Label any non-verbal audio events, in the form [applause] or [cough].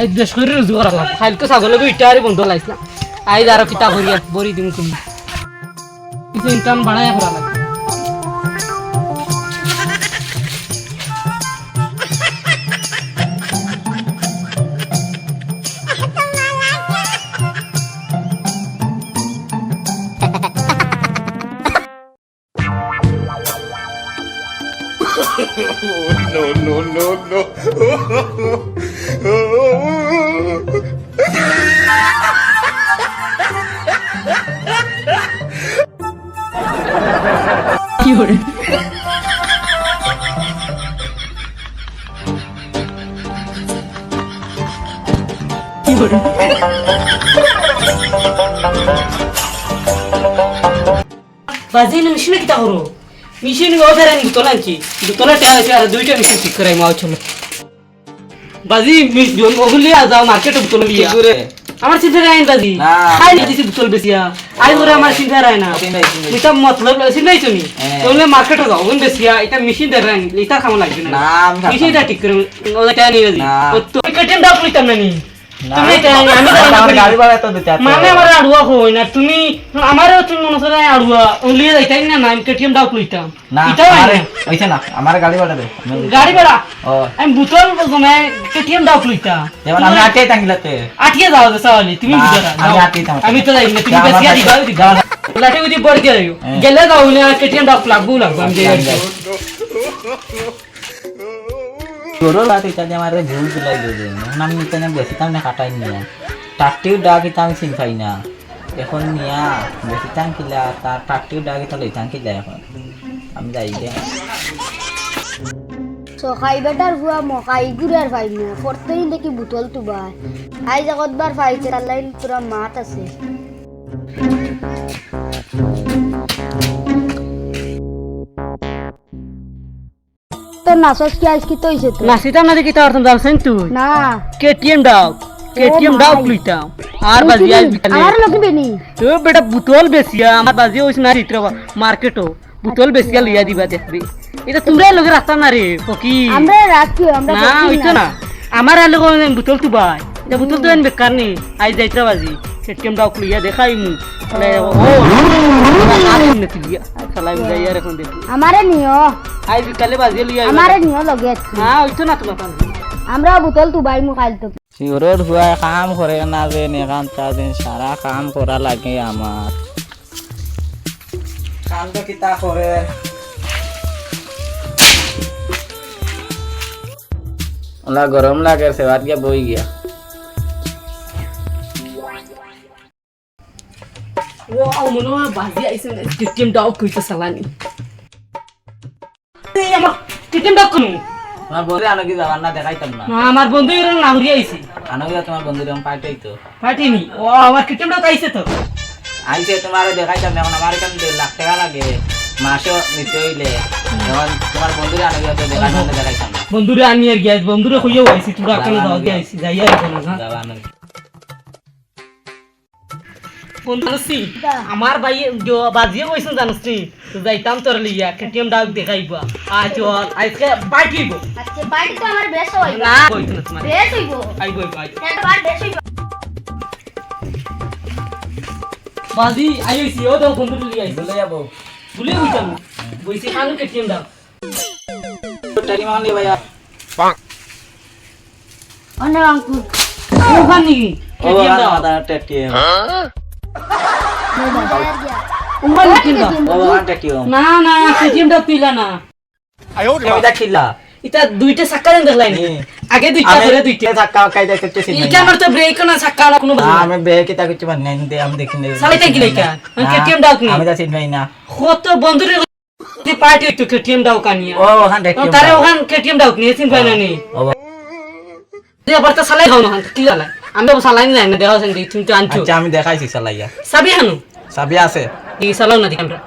I করে খাইলকে ছাগলে আরে বন্ধ লাইছিলাম আই আরও বড়ি দিম তুমি। কিছু ইনকাম করা লাগে [laughs] no, no, no, no. [laughs] করে। কি করে? বাজি না, মেশিনে কিতা করো? মেশিন ও ফেরা নি, তোলা আনছি তোলা টেয়া আছে আর দুইটা মেশিন ঠিক করাই মাও চলো। বাজি ওগুলি আ যাও মার্কেটে বোতল লিয়া আমার চিন্তা আইন বাজি। না। খাই না দিছি চলবে সিয়া আই করে আমার চিন্তা রায় না। চিন্তাই। এটা মতলব চিন্তাই তুমি? হ্যাঁ। তাহলে মার্কেটে যাও ওগুন বেসিয়া এটা মেশিন দেখ রায় এটা খামো লাগবে না। মেশিন এটা ঠিক করে ওটা নিয়ে। ও তো কেটেন ডাক লইতাম না নি না, [laughs] তুমি আমারও তুমি মনে করে আড়ুয়া। লিয়ে যাইতাই না আমি কেটিএম ডাক লইতাম। না, আমারে- গাড়ি ভাড়া দে। গাড়ি ভাড়া? আমি বুতল গমে কেটিএম ডাক লইতাম। আমি আটকে থাকলাতে। আটকে যাও সাওয়ালি তুমি না, আমি আটকে থাকব। আমি তো যাই না তুমি বেশি দিবা সাথে- দিবা। উদি পড়ে দিয়ে হ্যাঁ। গেলে যাও না কেটিএম ডাক লাগবো লাগবো আমি যাই, গরুর লাঠি ইত্যাদি আমার বেশি টাইম না কাটাই নিয়া। টাকটিও ডাক চিন পাই না। এখন নিয়া বেশি টাইম কিলা তার টাকটিও ডাক ইতা লইতাম কিলা এখন। আমি যাই গে। সকাই বেটার হুয়া মকাই গুড়ার ভাই না ফরতই দেখি বুতল তুবা আই বার ফাইছে আল্লাহ পুরা মাত আছে নাচস কি আজকে তো হইছে তো নাসিতাম না দেখি তার জানছেন তুই না কেটিএম ডাক কেটিএম ডাক লইতাম আর বাজি আজ বিকালে আমার লোক বেনি তো বেটা বুতল বেশিয়া আমার বাজি হইছে না রিত্র মার্কেটও বুতল বেশিয়া লইয়া দিবা দেখবি এটা তোমরা লগে রাস্তা না রে ফকি আমরা রাখি আমরা না দেখি না আমার আর বুতল তো ভাই এটা বুতল তো এন বেকার নেই আই যাইত্রা বাজি কেটিএম ডাক লইয়া দেখাই মু তাহলে ও আর এমনি তুলিয়া চালাই যাই আর এখন দেখি। আমারে নিও। আই বিকালে বাজি লইয়া আমারে নিও লগে না ওইতো না তোমার কাছে আমরা বুতল তুবাই মু খাইল তো শিওরের হুয়া কাম করে না যে নেকান দিন সারা কাম করা লাগে আমার কাম তো কিতা করে ওলা গরম লাগে সেবাত গিয়া বই গিয়া। ও মনে হয় বাজি আইছে কেটিএম ডাক কইতে চালানি এই আমার কেটিএম ডাক কোন তোমার বন্ধু আনো কি যাবার না দেখাইতাম না। না আমার বন্ধু এর নাগরি আইছে। আনো গিয়া তোমার বন্ধু রকম পাইটাই তো পাঠিনি ও আমার কেটিএম ডাক আইছে তো। আইসে তোমার দেখাইতাম না এখন আমার দেড় লাখ টাকা লাগে। মাসও নিতে হইলে। এখন তোমার বন্ধুরে আনো গিয়া তো দেখাইতাম না দেখাইতাম না। বন্ধুরে আমি আর গিয়া বন্ধুরে কইও আইছি তোরা কেন দাও দিয়ে আইছি যাই আর কোন না? যাবা আনো বন্ধু জানছি আমার ভাই जो বাজিয়ে কইছেন জানছি তো যাইতাম তোর লিয়া কেটিএম ডাক দেখাইবা। আ চল আজকে পাঠিব আচ্ছা বাড়ি তো আমার বেশ হইব। না কইতো না তোমার? বেশ হইব। আইব আইব একটা বেশ হইব। বাজি আইছি ও দাও বন্ধুরে লিয়া আইছি। বলে যাব। ভুলে গইতাম বইছি খানো কেটিএম ডাক টাইম আনলি ভাইয়া। অনেক আঙ্কুর। ওখান নাকি? ও কেটিএম ডাক মাথা টেটিএম উম্মা কেটিএম ডাক ও? টেটিএম না না তুইলা না। আমি দেখিলা এটা দুইটা চাক্কা দেন দেখলাই নি? আগে দুইটা ধরে দুইটা। ধাক্কা কাইদা করতে চিনি এটা আমার তো ব্রেক না না কোনো না আমি দে আমি দেখি কি? কেটিএম নি? আমি তো চিনি না। কত বন্ধুরে যে পার্টি হইতো কেটিএম ডাক কানিয়া ও ওখান টেটিএম তারে ওখান কেটিএম ডাক নিয়ে চিন পাই না নি ও। যে আবার তো চালাই খাও না কি চালাই আমি তো নাই না দেওয়া সেন তুমি তো আনছো। আচ্ছা আমি দেখাইছি সালাইয়া সাবি হানু সাবি আছে। ই সালাও না আছে এটা